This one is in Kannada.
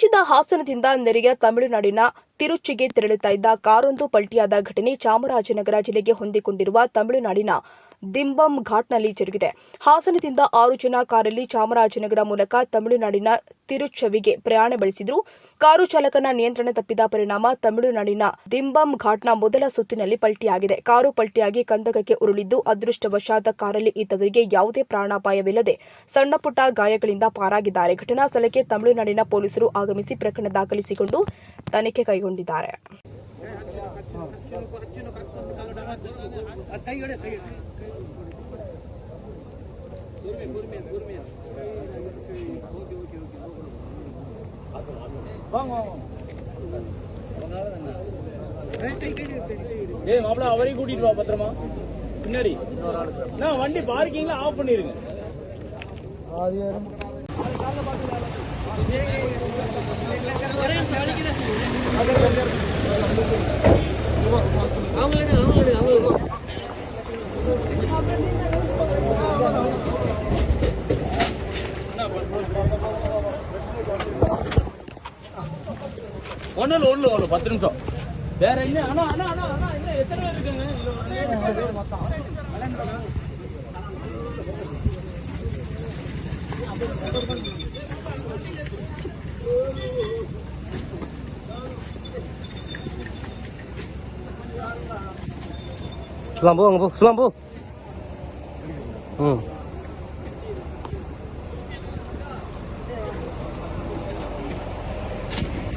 ರಾಜ್ಯದ ಹಾಸನದಿಂದ ನೆರೆಯ ತಮಿಳುನಾಡಿನ ತಿರುಚಿಗೆ ತೆರಳುತ್ತಿದ್ದ ಕಾರೊಂದು ಪಲ್ಟಿಯಾದ ಘಟನೆ ಚಾಮರಾಜನಗರ ಜಿಲ್ಲೆಗೆ ಹೊಂದಿಕೊಂಡಿರುವ ತಮಿಳುನಾಡಿನ ದಿಂಬಂ ಘಾಟ್ನಲ್ಲಿ ಜರುಗಿದೆ. ಹಾಸನದಿಂದ ಆರು ಜನ ಕಾರಲ್ಲಿ ಚಾಮರಾಜನಗರ ಮೂಲಕ ತಮಿಳುನಾಡಿನ ತಿರುಚವಿಗೆ ಪ್ರಯಾಣ ಬೆಳೆಸಿದ್ರು. ಕಾರು ಚಾಲಕನ ನಿಯಂತ್ರಣ ತಪ್ಪಿದ ಪರಿಣಾಮ ತಮಿಳುನಾಡಿನ ದಿಂಬಂ ಘಾಟ್ನ ಮೊದಲ ಸುತ್ತಿನಲ್ಲಿ ಪಲ್ಟಿಯಾಗಿದೆ. ಕಾರು ಪಲ್ಟಿಯಾಗಿ ಕಂದಕಕ್ಕೆ ಉರುಳಿದ್ದು, ಅದೃಷ್ಟವಶಾತ ಕಾರಲ್ಲಿ ಇದ್ದವರಿಗೆ ಯಾವುದೇ ಪ್ರಾಣಾಪಾಯವಿಲ್ಲದೆ ಸಣ್ಣಪುಟ್ಟ ಗಾಯಗಳಿಂದ ಪಾರಾಗಿದ್ದಾರೆ. ಘಟನಾ ಸ್ಥಳಕ್ಕೆ ತಮಿಳುನಾಡಿನ ಪೊಲೀಸರು ಆಗಮಿಸಿ ಪ್ರಕರಣ ದಾಖಲಿಸಿಕೊಂಡು ತನಿಖೆ ಕೈಗೊಂಡಿದ್ದಾರೆ. ஏய் மாப்பிள அவரையும் கூட்டிட்டு வா பத்திரமா. பின்னாடி. நான் வண்டி பார்க்கிங்ல ஆஃப் பண்ணிருங்க. ஒண்ணு இல்ல ஒண்ணு ஒண்ணு பத்து நிமிஷம் வேற என்ன அண்ணா அண்ணா அண்ணா அண்ணா என்ன எத்தனை பேர் இருக்குங்க இது வந்து மொத்தம் சுலாம் போ அங்கே போ சுலாம் போ ம்